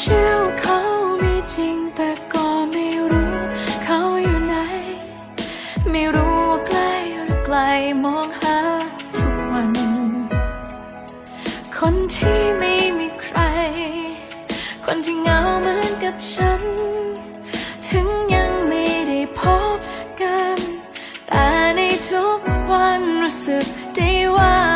เชื่อเขามีจริงแต่ก็ไม่รู้เขาอยู่ไหน ไม่รู้ว่าใกล้หรือไกลมองหาทุกวัน คนที่ไม่มีใคร คนที่เหงาเหมือนกับฉัน ถึงยังไม่ได้พบกัน แต่ในทุกวันรู้สึกได้ว่า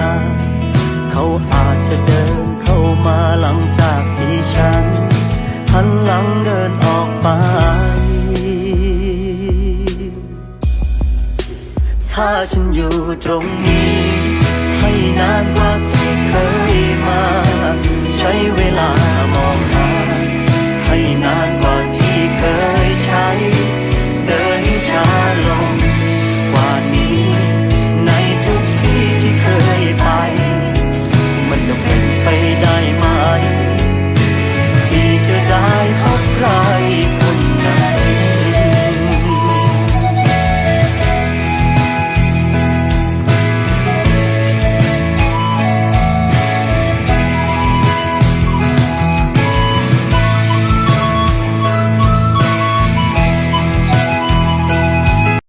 ลา เขาอาจจะเดินเข้ามาหลังจากที่ฉันหันหลังเดินออกไป ถ้าฉันอยู่ตรงนี้ ให้นานกว่าที่เคย